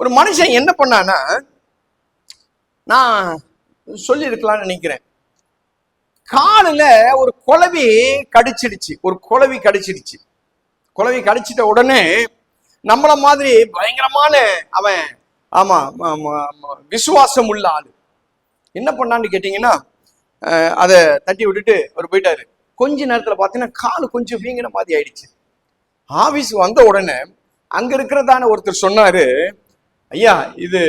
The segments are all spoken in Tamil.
ஒரு மனுஷன் என்ன பண்ணானா நான் சொல்லியிருக்கலாம்னு நினைக்கிறேன். காலில் ஒரு குழவி கடிச்சிடுச்சு. ஒரு குழவி கடிச்சிடுச்சு. குழவி கடிச்சிட்ட உடனே நம்மள மாதிரி பயங்கரமான அவன் ஆமா விசுவாசம் உள்ள ஆளு. என்ன பண்ணான்னு கேட்டிங்கன்னா அதை தட்டி விட்டுட்டு அவர் போயிட்டாரு. கொஞ்ச நேரத்தில் பார்த்தீங்கன்னா கால் கொஞ்சம் வீங்கின மாதிரி ஆயிடுச்சு. ஆஃபீஸ் வந்த உடனே அங்க இருக்கிறதான ஒருத்தர் சொன்னாரு ஐயா இது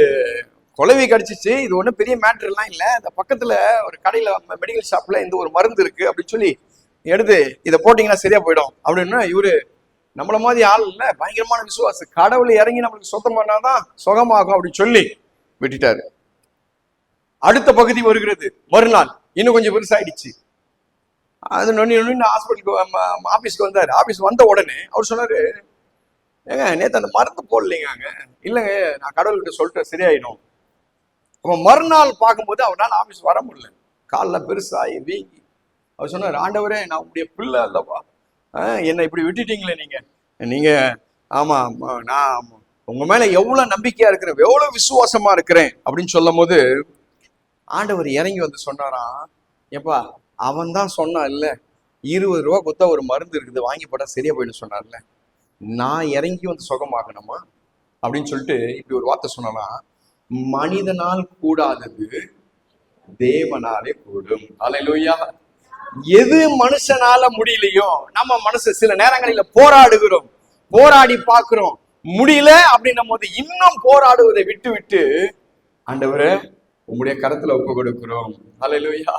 கொலவி கடிச்சிச்சு. இது ஒன்றும் பெரிய மேட்டர் எல்லாம் இல்லை. இந்த பக்கத்தில் ஒரு கடையில் மெடிக்கல் ஷாப்பில் இந்த ஒரு மருந்து இருக்கு அப்படின்னு சொல்லி எடுத்து இதை போட்டிங்கன்னா சரியா போயிடும் அப்படின்னு இவரு நம்மள மாதிரி ஆள் இல்லை. பயங்கரமான விசுவாசம் கடவுள் இறங்கி நம்மளுக்கு சுத்தம் பண்ணாதான் சுகமாகும் அப்படின்னு சொல்லி விட்டுட்டாரு. அடுத்த பகுதி வருகிறது. மறுநாள். இன்னும் கொஞ்சம் பெருசாயிடுச்சு. அது நொண்ணி நொண்ணி ஹாஸ்பிட்டலுக்கு ஆஃபீஸ்க்கு வந்தார். ஆஃபீஸ் வந்த உடனே அவர் சொன்னாரு ஏங்க நேற்று அந்த மருந்து போடலைங்க இல்லைங்க நான் கடவுள்கிட்ட சொல்லிட்டு சரியாயிடும். அவன் மறுநாள் பார்க்கும்போது அவனால் ஆஃபீஸ் வர முடியல. காலில் பெருசாகி வீங்கி. அவர் சொன்னார் ஆண்டவரே நான் உங்களுடைய பிள்ளை இல்லைப்பா என்னை இப்படி விட்டுட்டீங்களே நீங்க. நீங்க ஆமா ஆமா, நான் உங்க மேல எவ்வளவு நம்பிக்கையா இருக்கிறேன் எவ்வளவு விசுவாசமா இருக்கிறேன். அப்படின்னு சொல்லும் போது ஆண்டவர் இறங்கி வந்து சொன்னாராம் எப்பா அவன் தான் சொன்னான் இல்லை இருபது ரூபா கொடுத்தா ஒரு மருந்து இருக்குது வாங்கி போட்டா சரியா போயிடும் சொன்னார்ல. நான் இறங்கி வந்து சுகமாகணுமா? அப்படின்னு சொல்லிட்டு இப்படி ஒரு வார்த்தை சொன்னா மனிதனால் கூடாதது தேவனாலே கூடும். அலையிலோயா எது மனுஷனால முடியலையோ நம்ம மனசு சில நேரங்களில போராடுகிறோம். போராடி பார்க்கிறோம். முடியல அப்படின்னும் போது இன்னும் போராடுவதை விட்டு விட்டு ஆண்டவரே உங்களுடைய கருத்துல ஒப்பு கொடுக்கிறோம். அலையிலோயா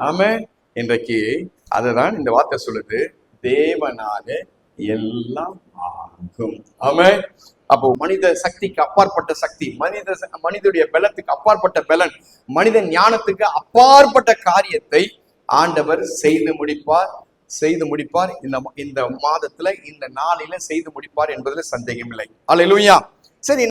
ஆமே இன்றைக்கு அதுதான் இந்த வார்த்தை சொல்லுது. தேவனாலே எல்லாம் ஆகும். ஆமே அப்போ மனித சக்திக்கு அப்பாற்பட்ட சக்தி மனித மனிதனுடைய பலத்துக்கு அப்பாற்பட்ட பலன் மனித ஞானத்துக்கு அப்பாற்பட்ட காரியத்தை ஆண்டவர் செய்து முடிப்பார் செய்து முடிப்பார். இந்த இந்த மாதத்துல இந்த நாளில செய்து முடிப்பார் என்பதுல சந்தேகம் இல்லை அல்லேலூயா சரி